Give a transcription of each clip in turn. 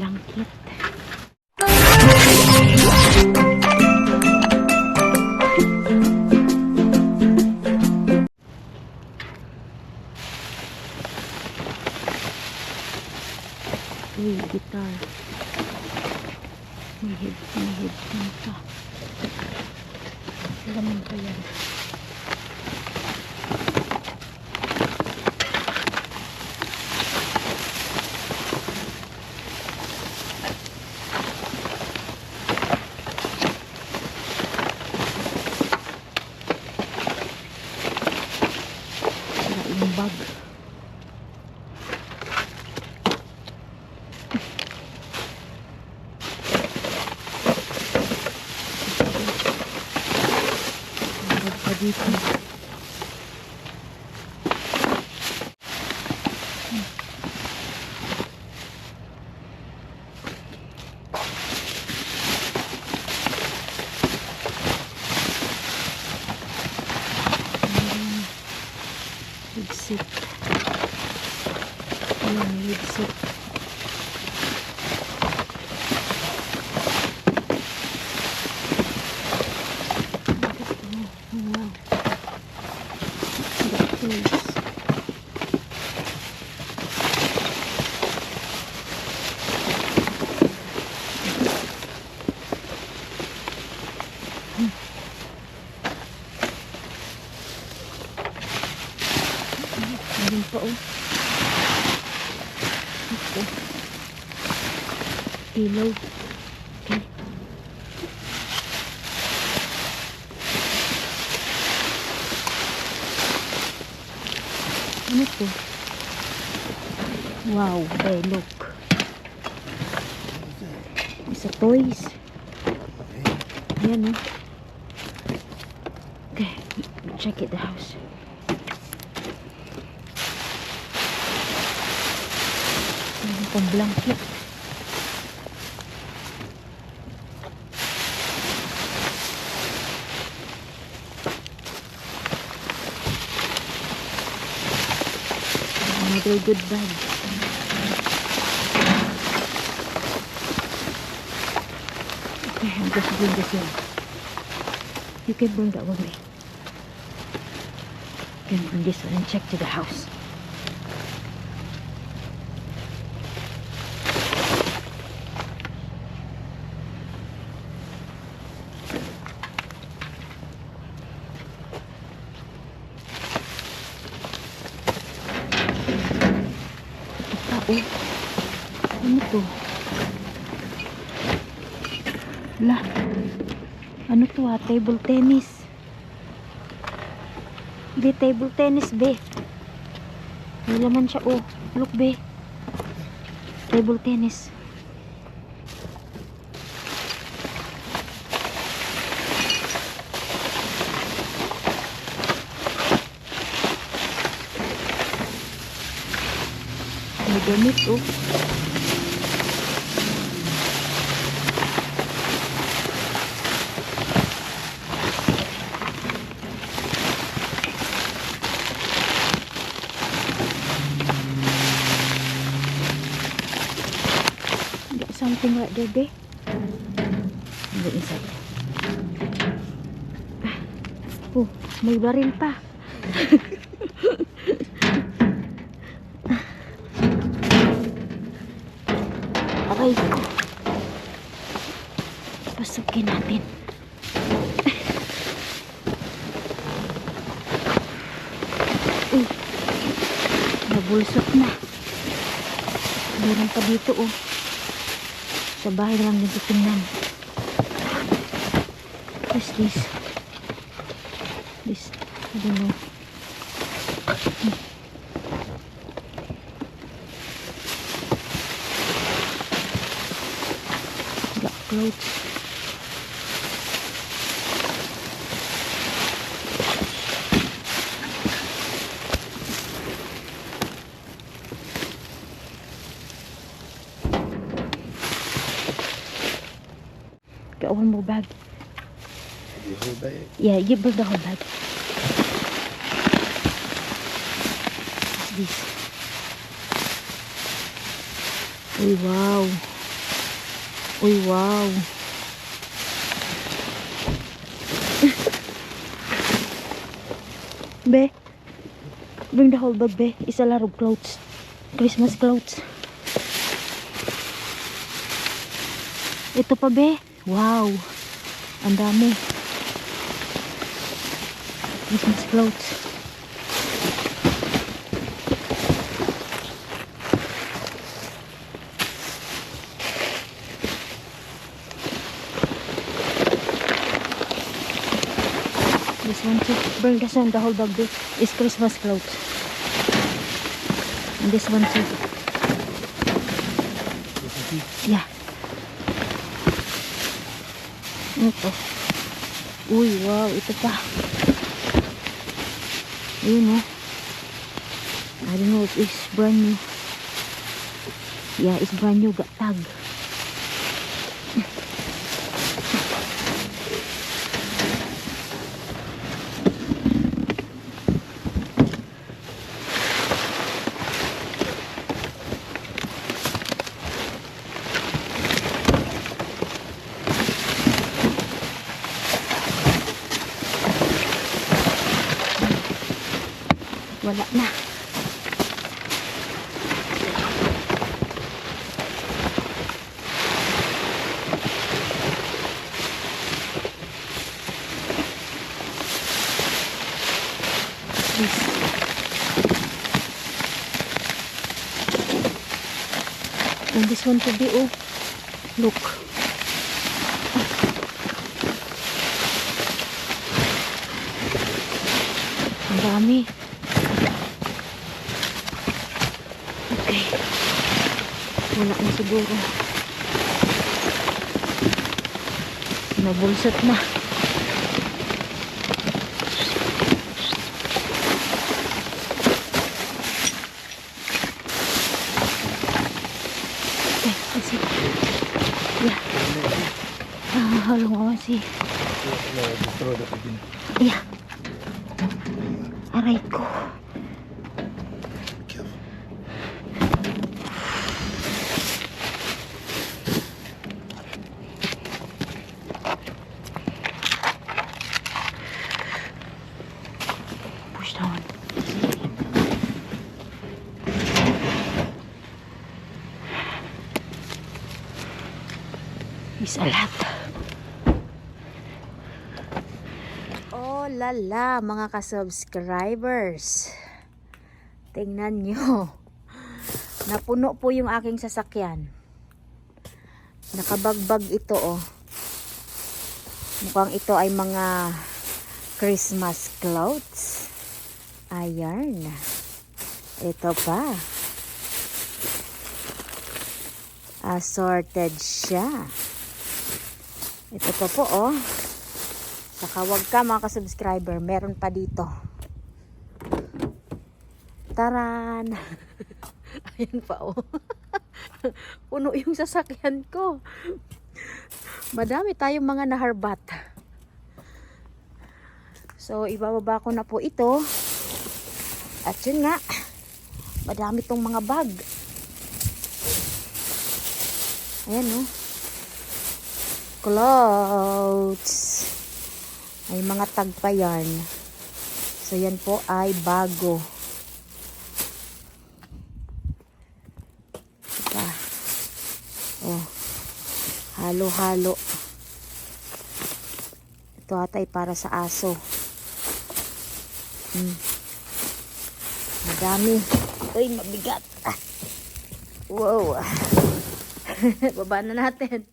blanket. Uy, guitar. May head, may headphone pa. Laman pa yan. Wala yung bag. Meron pa dito. Meron headset. Ayan, headset. Oh, wow. The tools. Meron pa oh. Ito. Pillow. Okay. Ano to? Wow, hey, look. It's a toys. Ayan oh. Okay, check it the house. Meron pang blanket. Another good bag. Okay, I'm just bring this in. You can bring that with me. You can bring this one and check to the house. Ano to ah? Table tennis. Be, table tennis, be. May laman siya, oh. Look, be. Table tennis. May damit, oh. Something right there, babe. Look inside. Ah. Oh, may baril pa. Aray ko. Pasukin natin. Uy. Nabulsot na. Meron pa dito oh. Sa bahay lang din titingnan. What's this? This, I don't know. Got clothes. Got one more bag. The whole bag. Yeah, you bring the whole bag. What's this? Uy, wow. Uy, wow. be, bring the whole bag, be. Isa larog clothes. Christmas clothes. Ito pa, be. Wow. Ang dami. Christmas clothes. This one too. Bring this one, the whole bag is Christmas clothes. And this one too. Yeah. Ito. Uy, wow, ito pa. Ayun oh. I don't know if it's brand new. Yeah, it's brand new. Got Wala na. And this one to be, oh, look. Ang dami. Wala na siguro. Nabulsat na. Okay, let's see. Yeah. Ah, how long I want to see. Yeah. Aray ko. Lot. Oh lala, mga ka-subscribers. Tingnan nyo. Napuno po yung aking sasakyan. Nakabagbag ito oh. Mukhang ito ay mga Christmas clothes. Ayan. Ito pa. Assorted siya. Ito pa po oh. Saka wag ka mga ka-subscriber, meron pa dito. Taran! Ayan pa oh. Puno yung sasakyan ko. Madami tayong mga naharbat. So, ibababa ko na po ito. At yun nga, madami tong mga bag. Ayan oh. Clothes. May mga tag pa yan. So, yan po ay bago. Diba? Oh. Halo-halo. Ito ata ay para sa aso. Hmm. Madami. Uy, mabigat. Ah. Wow. Baba na natin.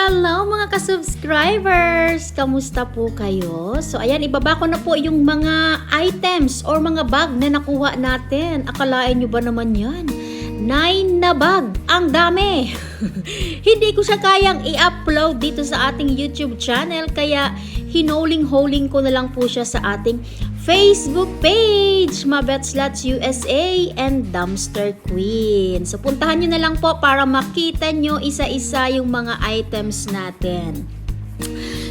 Hello mga ka-subscribers! Kamusta po kayo? So ayan, ibaba ko na po yung mga items or mga bag na nakuha natin. Akalain nyo ba naman yan? Nine na bag! Ang dami! Hindi ko siya kayang i-upload dito sa ating YouTube channel kaya hinoling-holing ko na lang po siya sa ating Facebook page, Mabet Slots USA and Dumpster Queen. So puntahan nyo na lang po para makita nyo isa-isa yung mga items natin.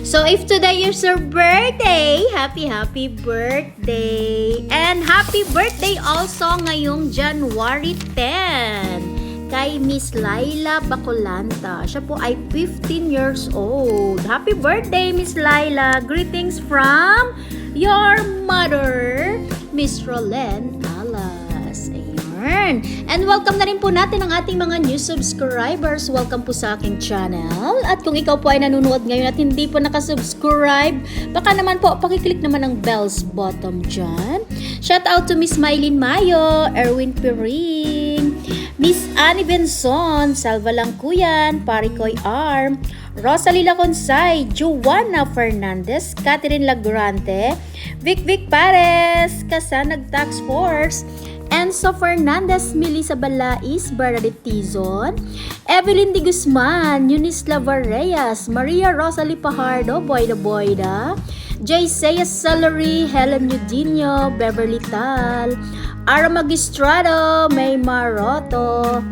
So if today is your birthday, happy happy birthday. And happy birthday also ngayong January 10. Kay Miss Laila Bacolanta. Siya po ay 15 years old. Happy birthday, Miss Laila! Greetings from your mother, Miss Rolen Alas. Ayun. And welcome na rin po natin ang ating mga new subscribers. Welcome po sa aking channel. At kung ikaw po ay nanonood ngayon at hindi po nakasubscribe, baka naman po pakiclick naman ang bells bottom dyan. Shout out to Miss Mylene Mayo, Erwin Piring, Miss Annie Benson, Salva Langkuyan, Parikoy Arm, Rosalie Laconsay, Joanna Fernandez, Catherine Lagrante, Vic Vic Pares, Kasanag Tax Force, Enzo Fernandez, Melissa Balais, Bernadette Tizon, Evelyn Di Guzman, Eunice Lavarreyas, Maria Rosalie Pajardo, Boyda Boyda, Jayceya Salary, Helen Eudinio, Beverly Tal, Ara Magistrado, May Maroto,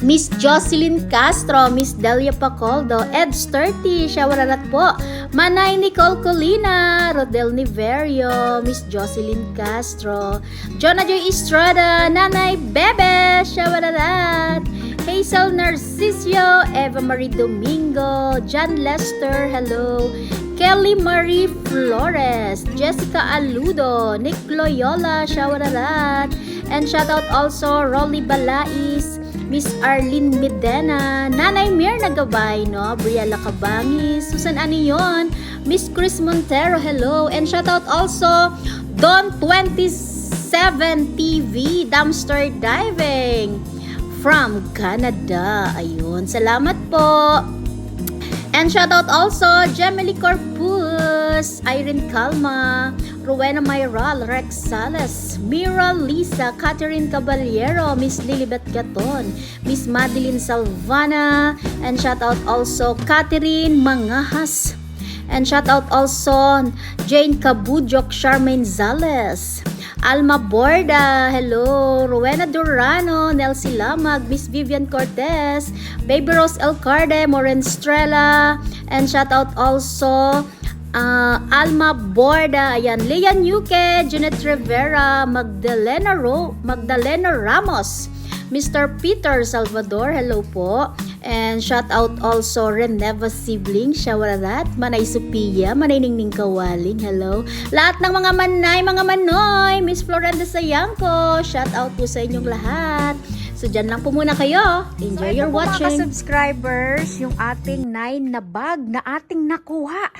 Miss Jocelyn Castro, Miss Delia Pacoldo, Ed Sturty, Shawararat po, Manay Nicole Colina, Rodel Niverio, Miss Jocelyn Castro, Jonah Joy Estrada, Nanay Bebe, Shawararat, Hazel Narcisio, Eva Marie Domingo, John Lester, hello, Kelly Marie Flores, Jessica Aludo, Nick Loyola, Shawararat, and shout out also Rolly Balais, Miss Arlene Medena, Nanay Mir Nagabay, no? Briella Cabangis, Susan Anion, Miss Chris Montero, hello. And shout out also Don 27 TV, Dumpster Diving from Canada. Ayun, salamat po. And shout out also Gemily Corpus, Irene Calma, Rowena Mayral, Rex Salas, Mira Lisa, Catherine Caballero, Miss Lilibet Gaton, Miss Madeline Salvana, and shout out also Catherine Mangahas. And shout out also Jane Kabujok, Charmaine Zales, Alma Borda, hello, Rowena Durano, Nelsie Lamag, Miss Vivian Cortez, Baby Rose Elcarde, Moren Strella, and shout out also uh, Alma Borda, ayan, Leon Yuke, Janet Rivera, Magdalena Ro, Magdalena Ramos, Mr. Peter Salvador, hello po. And shout out also Reneva Sibling, Shawararat, Manay Sophia, Manay Ningning Kawaling, hello. Lahat ng mga manay, mga manoy, Miss Florenda Sayangko, shout out po sa inyong lahat. So dyan lang po muna kayo. Enjoy your ito po, watching. Mga subscribers, yung ating 9 na bag na ating nakuha.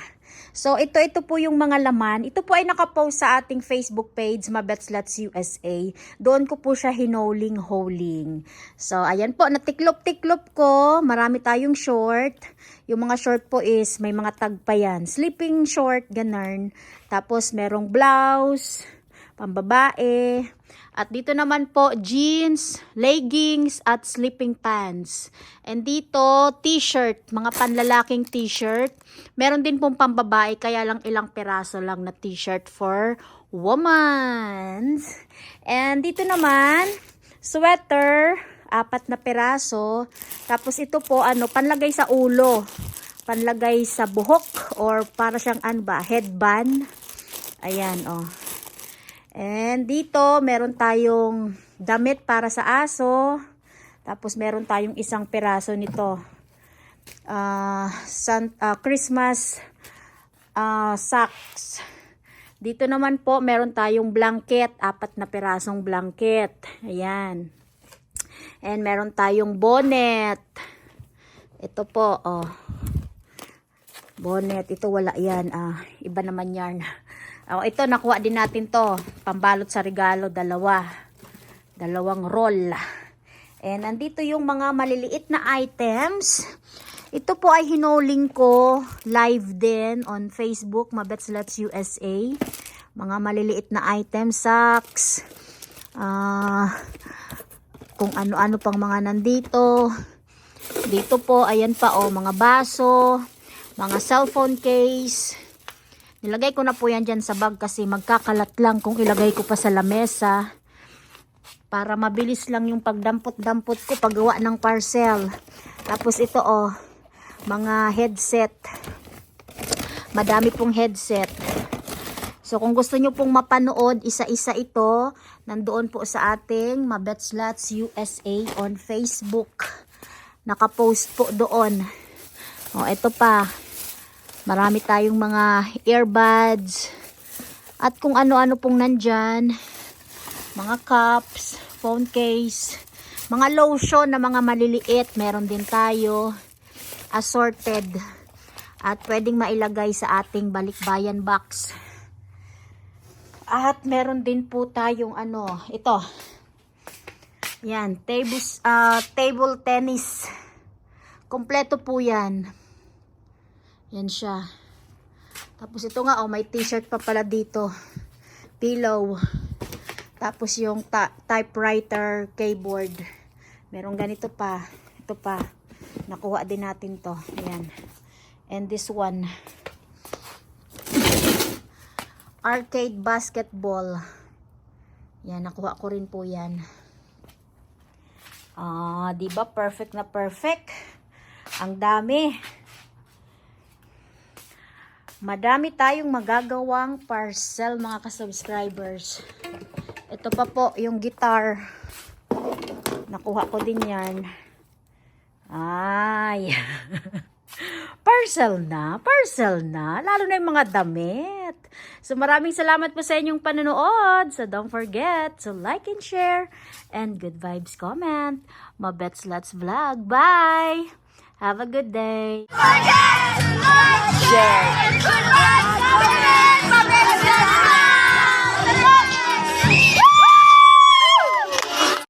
So, ito, ito po yung mga laman. Ito po ay nakapost sa ating Facebook page, Mabetslats USA. Doon ko po siya hinoling-holing. So, ayan po, natiklop-tiklop ko. Marami tayong short. Yung mga short po is, may mga tag pa yan. Sleeping short, ganun. Tapos, merong blouse, pambabae. At dito naman po, jeans, leggings, at sleeping pants. And dito, t-shirt, mga panlalaking t-shirt. Meron din pong pambabae, kaya lang ilang peraso lang na t-shirt for women. And dito naman, sweater, apat na peraso. Tapos ito po, ano, panlagay sa ulo. Panlagay sa buhok or para siyang ano ba, headband. Ayan, oh. And dito, meron tayong damit para sa aso. Tapos meron tayong isang peraso nito. Ah, San- ah, Christmas ah, socks. Dito naman po, meron tayong blanket. Apat na perasong blanket. Ayan. And meron tayong bonnet. Ito po, oh. Bonnet. Ito wala yan. Ah, iba naman yan. Oh, ito, nakuha din natin to. Pambalot sa regalo, dalawa. Dalawang roll. And nandito yung mga maliliit na items. Ito po ay hinoling ko live din on Facebook, Mabetslats USA. Mga maliliit na items, socks, ah, kung ano-ano pang mga nandito. Dito po, ayan pa oh, mga baso, mga cellphone case, Nilagay ko na po yan dyan sa bag kasi magkakalat lang kung ilagay ko pa sa lamesa. Para mabilis lang yung pagdampot-dampot ko paggawa ng parcel. Tapos ito oh, mga headset. Madami pong headset. So kung gusto nyo pong mapanood, isa-isa ito, nandoon po sa ating Mabetslots USA on Facebook. Nakapost po doon. O, ito pa. Marami tayong mga earbuds. At kung ano-ano pong nandyan. Mga cups, phone case, mga lotion na mga maliliit. Meron din tayo. Assorted. At pwedeng mailagay sa ating balikbayan box. At meron din po tayong ano, ito. Yan, table, ah, table tennis. Kompleto po yan. Yan siya. Tapos ito nga, oh, may t-shirt pa pala dito. Pillow. Tapos yung typewriter keyboard. Meron ganito pa. Ito pa. Nakuha din natin to. Ayan. And this one. Arcade basketball. Yan, nakuha ko rin po yan. Ah, 'di ba perfect na perfect? Ang dami. Madami tayong magagawang parcel mga ka-subscribers. Ito pa po yung guitar. Nakuha ko din 'yan. Ay. parcel na, parcel na. Lalo na yung mga damit. So maraming salamat po sa inyong panonood. So don't forget to like and share and good vibes comment. Mabets Lots Vlog. Bye! Have a good day. Good luck, Good luck,